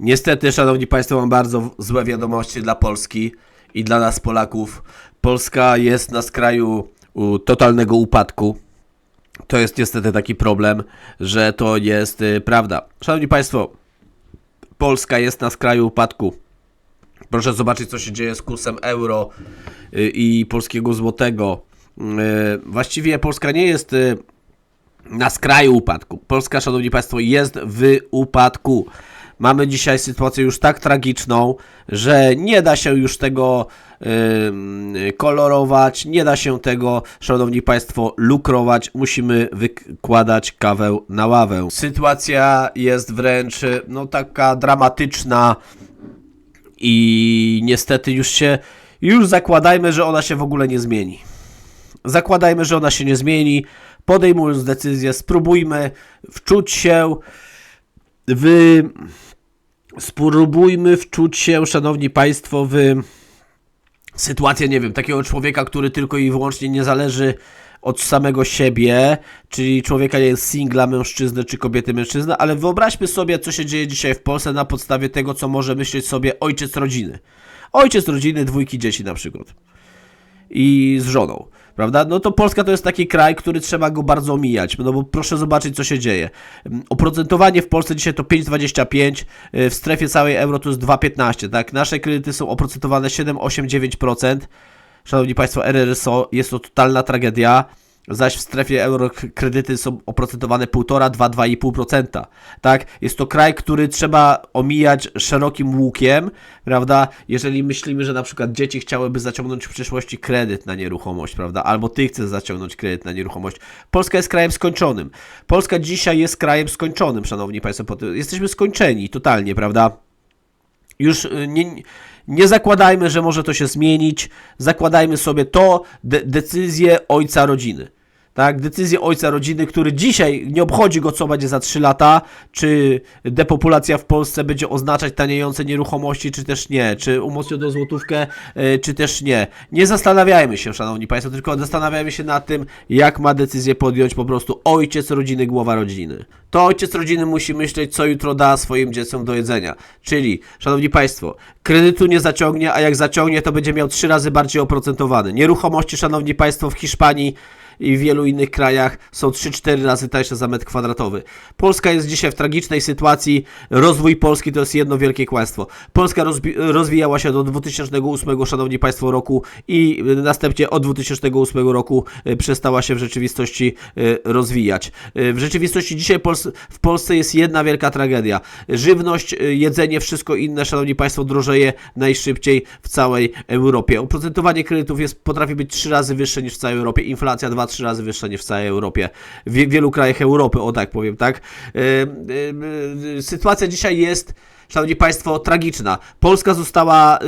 Niestety, szanowni państwo, mam bardzo złe wiadomości dla Polski i dla nas Polaków. Polska jest na skraju totalnego upadku. To jest niestety taki problem, że to jest y, prawda. Szanowni państwo, Polska jest na skraju upadku. Proszę zobaczyć, co się dzieje z kursem euro y, i polskiego złotego. Y, Właściwie Polska nie jest na skraju upadku. Polska, szanowni państwo, jest w upadku. Mamy dzisiaj sytuację już tak tragiczną, że nie da się już tego ym, kolorować, nie da się tego, szanowni państwo, lukrować. Musimy wykładać kawę na ławę. Sytuacja jest wręcz no taka dramatyczna i niestety już się już zakładajmy, że ona się w ogóle nie zmieni. Zakładajmy, że ona się nie zmieni. Podejmując decyzję, spróbujmy wczuć się w. Spróbujmy wczuć się, szanowni państwo, w sytuację, nie wiem, takiego człowieka, który tylko i wyłącznie nie zależy od samego siebie, czyli człowieka nie jest singla, mężczyzny czy kobiety mężczyzna, ale wyobraźmy sobie, co się dzieje dzisiaj w Polsce na podstawie tego, co może myśleć sobie ojciec rodziny. Ojciec rodziny, dwójki dzieci na przykład i z żoną, prawda? No to Polska to jest taki kraj, który trzeba go bardzo omijać, no bo proszę zobaczyć, co się dzieje. Mm, Oprocentowanie w Polsce dzisiaj to 5,25, y, w strefie całej euro to jest 2,15, tak? Nasze kredyty są oprocentowane 7, 8, 9%. Szanowni Państwo, RRSO jest to totalna tragedia, zaś w strefie euro kredyty są oprocentowane 1,5, 2, 2,5%. Tak? Jest to kraj, który trzeba omijać szerokim łukiem, prawda? Jeżeli myślimy, że na przykład dzieci chciałyby zaciągnąć w przyszłości kredyt na nieruchomość, prawda? Albo ty chcesz zaciągnąć kredyt na nieruchomość. Polska jest krajem skończonym. Polska dzisiaj jest krajem skończonym, szanowni Państwo. Jesteśmy skończeni totalnie, prawda? już y, nie, nie zakładajmy, że może to się zmienić. Zakładajmy sobie to, de, decyzję ojca rodziny. Tak, decyzję ojca rodziny, który dzisiaj nie obchodzi go, co będzie za 3 lata, czy depopulacja w Polsce będzie oznaczać taniejące nieruchomości, czy też nie, czy umocnioną złotówkę, y, czy też nie. Nie zastanawiajmy się, szanowni państwo, tylko zastanawiajmy się nad tym, jak ma decyzję podjąć po prostu ojciec rodziny, głowa rodziny. To ojciec rodziny musi myśleć, co jutro da swoim dzieciom do jedzenia. Czyli, szanowni państwo, kredytu nie zaciągnie, a jak zaciągnie, to będzie miał trzy razy bardziej oprocentowany. Nieruchomości, szanowni państwo, w Hiszpanii i w wielu innych krajach są 3-4 razy tańsze za metr kwadratowy. Polska jest dzisiaj w tragicznej sytuacji. Rozwój Polski to jest jedno wielkie kłamstwo. Polska rozwijała się do 2008, szanowni państwo, roku i następnie od 2008 roku y, przestała się w rzeczywistości y, rozwijać. Y, W rzeczywistości dzisiaj w Polsce jest jedna wielka tragedia. Żywność, jedzenie, wszystko inne, szanowni państwo, drożeje najszybciej w całej Europie. Oprocentowanie kredytów jest, potrafi być trzy razy wyższe niż w całej Europie. Inflacja trzy razy wyższa niż w całej Europie. W wie- wielu krajach Europy, o tak powiem, tak? Y, Sytuacja dzisiaj jest Szanowni Państwo, tragiczna. Polska została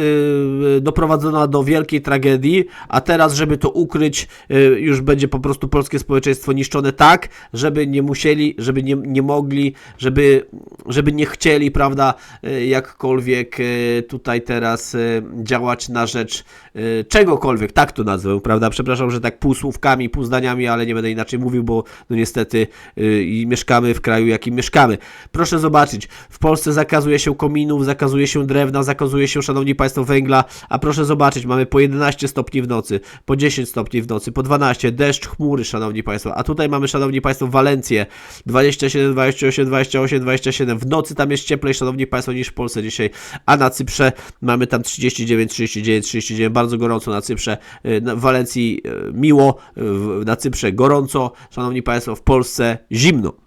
y, doprowadzona do wielkiej tragedii, a teraz, żeby to ukryć, y, już będzie po prostu polskie społeczeństwo niszczone tak, żeby nie musieli, żeby nie, nie mogli, żeby, żeby nie chcieli, prawda, y, jakkolwiek y, tutaj teraz y, działać na rzecz y, czegokolwiek, tak to nazwę, prawda? Przepraszam, że tak pół słówkami, pół zdaniami, ale nie będę inaczej mówił, bo no niestety y, mieszkamy w kraju, jakim mieszkamy. Proszę zobaczyć, w Polsce zakazuje się kominów, zakazuje się drewna, zakazuje się, szanowni państwo, węgla, a proszę zobaczyć, mamy po 11 stopni w nocy, po 10 stopni w nocy, po 12, deszcz, chmury, szanowni państwo, a tutaj mamy, szanowni państwo, Walencję, 27, 28, 28, 27, w nocy tam jest cieplej, szanowni państwo, niż w Polsce dzisiaj, a na Cyprze mamy tam 39, 39, 39, bardzo gorąco na Cyprze, y, na- w Walencji y, miło, y, na Cyprze gorąco, szanowni państwo, w Polsce zimno.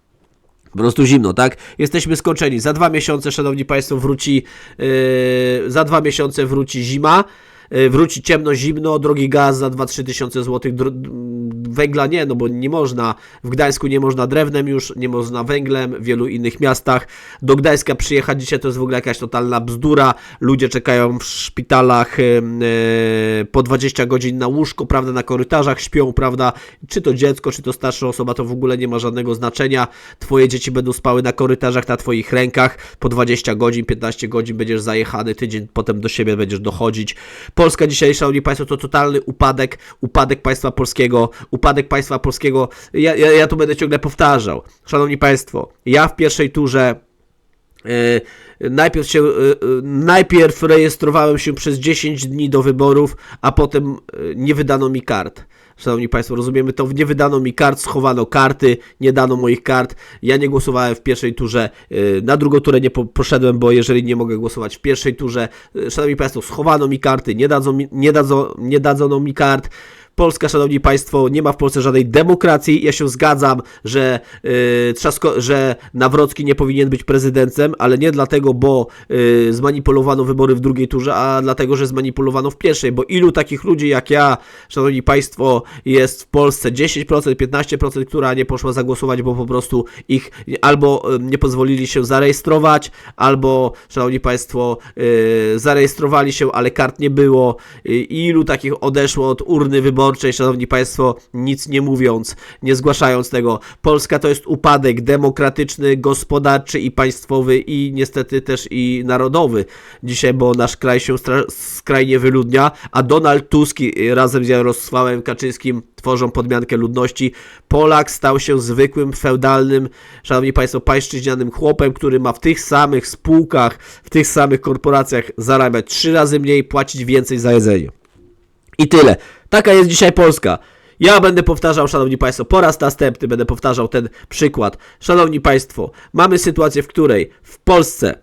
Po prostu zimno, tak? Jesteśmy skończeni. Za dwa miesiące, szanowni państwo, wróci. Yy, za dwa miesiące wróci zima. Yy, wróci ciemno, zimno, drogi gaz za 2-3 tysiące złotych. Węgla nie, no bo nie można. W Gdańsku nie można drewnem już, nie można węglem, w wielu innych miastach. Do Gdańska przyjechać dzisiaj to jest w ogóle jakaś totalna bzdura. Ludzie czekają w szpitalach yy, yy, po 20 godzin na łóżko, prawda, na korytarzach śpią, prawda. Czy to dziecko, czy to starsza osoba, to w ogóle nie ma żadnego znaczenia. Twoje dzieci będą spały na korytarzach, na twoich rękach po 20 godzin, 15 godzin będziesz zajechany, tydzień potem do siebie będziesz dochodzić. Polska dzisiaj, szanowni państwo, to totalny upadek, upadek państwa polskiego, upadek państwa polskiego. Ja, ja, ja tu będę ciągle powtarzał. Szanowni państwo, ja w pierwszej turze E, Najpierw, się, e, najpierw rejestrowałem się przez 10 dni do wyborów, a potem e, nie wydano mi kart. Szanowni Państwo, rozumiemy to, nie wydano mi kart, schowano karty, nie dano moich kart. Ja nie głosowałem w pierwszej turze, e, na drugą turę nie po, poszedłem, bo jeżeli nie mogę głosować w pierwszej turze, e, Szanowni Państwo, schowano mi karty, nie, dadzą nie, dadzą, nie dadzą mi kart. Polska, szanowni państwo, nie ma w Polsce żadnej demokracji. Ja się zgadzam, że, yy, Trzasko, że Nawrocki nie powinien być prezydentem, ale nie dlatego, bo yy, zmanipulowano wybory w drugiej turze, a dlatego, że zmanipulowano w pierwszej. Bo ilu takich ludzi jak ja, szanowni państwo, jest w Polsce 10%, 15%, która nie poszła zagłosować, bo po prostu ich albo yy, nie pozwolili się zarejestrować, albo, szanowni państwo, yy, zarejestrowali się, ale kart nie było. Yy, ilu takich odeszło od urny wyborczej, szanowni państwo, nic nie mówiąc, nie zgłaszając tego. Polska to jest upadek demokratyczny, gospodarczy i państwowy i niestety też i narodowy dzisiaj, bo nasz kraj się skrajnie wyludnia, a Donald Tusk razem z Jarosławem Kaczyńskim tworzą podmiankę ludności. Polak stał się zwykłym, feudalnym, szanowni państwo, pańszczyźnianym chłopem, który ma w tych samych spółkach, w tych samych korporacjach zarabiać trzy razy mniej, płacić więcej za jedzenie. I tyle. Taka jest dzisiaj Polska. Ja będę powtarzał, szanowni państwo, po raz następny będę powtarzał ten przykład. Szanowni państwo, mamy sytuację, w której w Polsce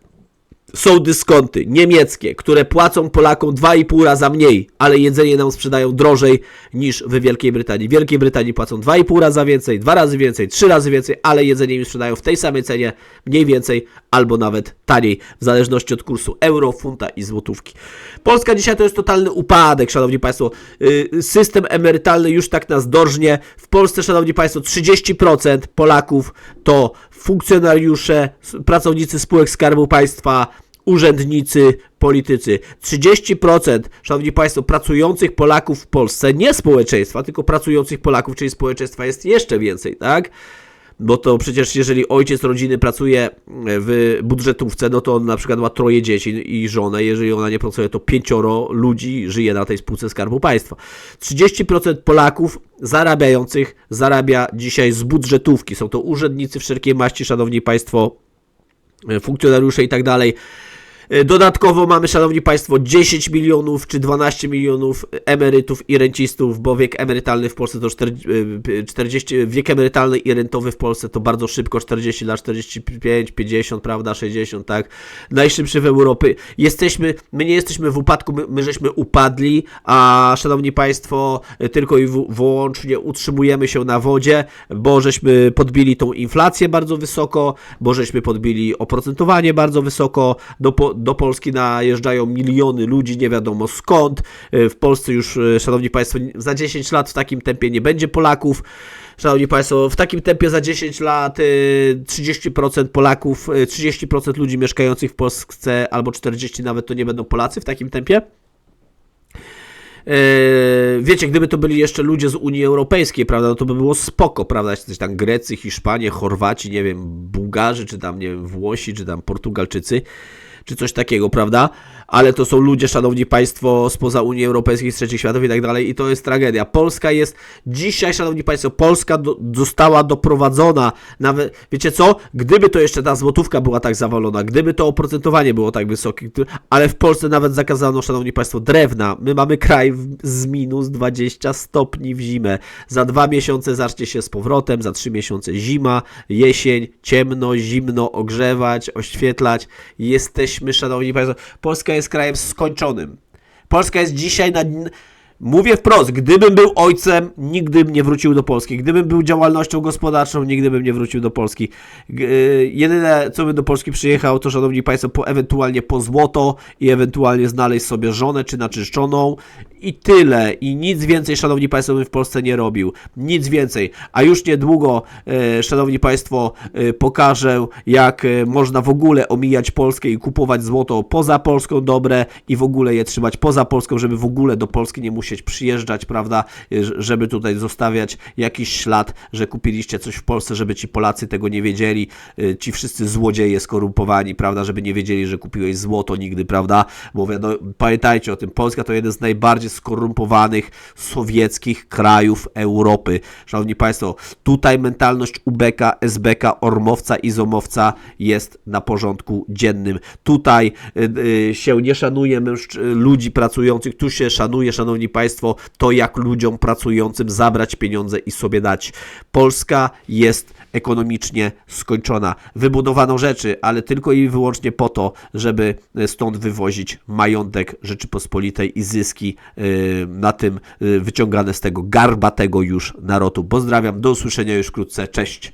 są dyskonty niemieckie, które płacą Polakom 2,5 raza mniej, ale jedzenie nam sprzedają drożej niż w Wielkiej Brytanii. W Wielkiej Brytanii płacą 2,5 raza więcej, 2 razy więcej, 3 razy więcej, ale jedzenie im sprzedają w tej samej cenie, mniej więcej albo nawet taniej, w zależności od kursu euro, funta i złotówki. Polska dzisiaj to jest totalny upadek, szanowni państwo. Yy, System emerytalny już tak nas dorżnie. W Polsce, szanowni państwo, 30% Polaków to funkcjonariusze, pracownicy spółek Skarbu Państwa, urzędnicy, politycy. 30%, szanowni państwo, pracujących Polaków w Polsce, nie społeczeństwa, tylko pracujących Polaków, czyli społeczeństwa jest jeszcze więcej, tak? Bo to przecież jeżeli ojciec rodziny pracuje w budżetówce, no to on na przykład ma troje dzieci i żonę. Jeżeli ona nie pracuje, to pięcioro ludzi żyje na tej spółce Skarbu Państwa. 30% Polaków zarabiających zarabia dzisiaj z budżetówki. Są to urzędnicy wszelkiej maści, szanowni państwo, funkcjonariusze i tak dalej. E, Dodatkowo mamy, szanowni państwo, 10 milionów czy 12 milionów emerytów i rencistów, bo wiek emerytalny w Polsce to 40, 40 wiek emerytalny i rentowy w Polsce to bardzo szybko 40 lat, 45, 50, prawda, 60, tak. Najszybszy w Europie. Jesteśmy, my nie jesteśmy w upadku, my, my żeśmy upadli, a szanowni państwo, tylko i wyłącznie utrzymujemy się na wodzie, bo żeśmy podbili tą inflację bardzo wysoko, bo żeśmy podbili oprocentowanie bardzo wysoko, do, do Polski najeżdżają miliony ludzi, nie wiadomo skąd. E, W Polsce już, e, szanowni państwo, za 10 lat w takim tempie nie będzie Polaków. Szanowni Państwo, w takim tempie za 10 lat e, 30% Polaków, e, 30% ludzi mieszkających w Polsce albo 40% nawet to nie będą Polacy w takim tempie. Eee, wiecie, gdyby to byli jeszcze ludzie z Unii Europejskiej, prawda, no to by było spoko, prawda, coś tam Grecy, Hiszpanie, Chorwaci, nie wiem, Bułgarzy, czy tam, nie wiem, Włosi, czy tam Portugalczycy, czy coś takiego, prawda, ale to są ludzie, szanowni państwo, spoza Unii Europejskiej, z trzecich światów i tak dalej i to jest tragedia. Polska jest, dzisiaj, szanowni państwo, Polska do, została doprowadzona, nawet, wiecie co, gdyby to jeszcze ta złotówka była tak zawalona, gdyby to oprocentowanie było tak wysokie, ale w Polsce nawet zakazano, szanowni państwo, drewna. My mamy kraj w, z minus 20 stopni w zimę. Za dwa miesiące zacznie się z powrotem, za trzy miesiące zima, jesień, ciemno, zimno, ogrzewać, oświetlać. Jesteśmy, szanowni państwo, Polska jest krajem skończonym. Polska jest dzisiaj na. Mówię wprost, gdybym był ojcem, nigdy bym nie wrócił do Polski. Gdybym był działalnością gospodarczą, nigdy bym nie wrócił do Polski. Y, jedyne, co bym do Polski przyjechał, to szanowni państwo, po, ewentualnie po złoto i ewentualnie znaleźć sobie żonę czy naczyszczoną i tyle. I nic więcej, szanowni państwo, bym w Polsce nie robił. Nic więcej. A już niedługo, e, szanowni państwo, e, pokażę, jak e, można w ogóle omijać Polskę i kupować złoto poza Polską dobre i w ogóle je trzymać poza Polską, żeby w ogóle do Polski nie musieć musieć przyjeżdżać, prawda, ż- żeby tutaj zostawiać jakiś ślad, że kupiliście coś w Polsce, żeby ci Polacy tego nie wiedzieli, y, ci wszyscy złodzieje skorumpowani, prawda, żeby nie wiedzieli, że kupiłeś złoto nigdy, prawda, mówię, no pamiętajcie o tym, Polska to jeden z najbardziej skorumpowanych sowieckich krajów Europy. Szanowni Państwo, tutaj mentalność ubeka, SBK, ormowca i zomowca jest na porządku dziennym. Tutaj y, y, się nie szanuje ludzi pracujących, tu się szanuje, Szanowni Państwo, to jak ludziom pracującym zabrać pieniądze i sobie dać. Polska jest ekonomicznie skończona. Wybudowano rzeczy, ale tylko i wyłącznie po to, żeby stąd wywozić majątek Rzeczypospolitej i zyski y, na tym y, wyciągane z tego garbatego już narodu. Pozdrawiam, do usłyszenia już wkrótce. Cześć.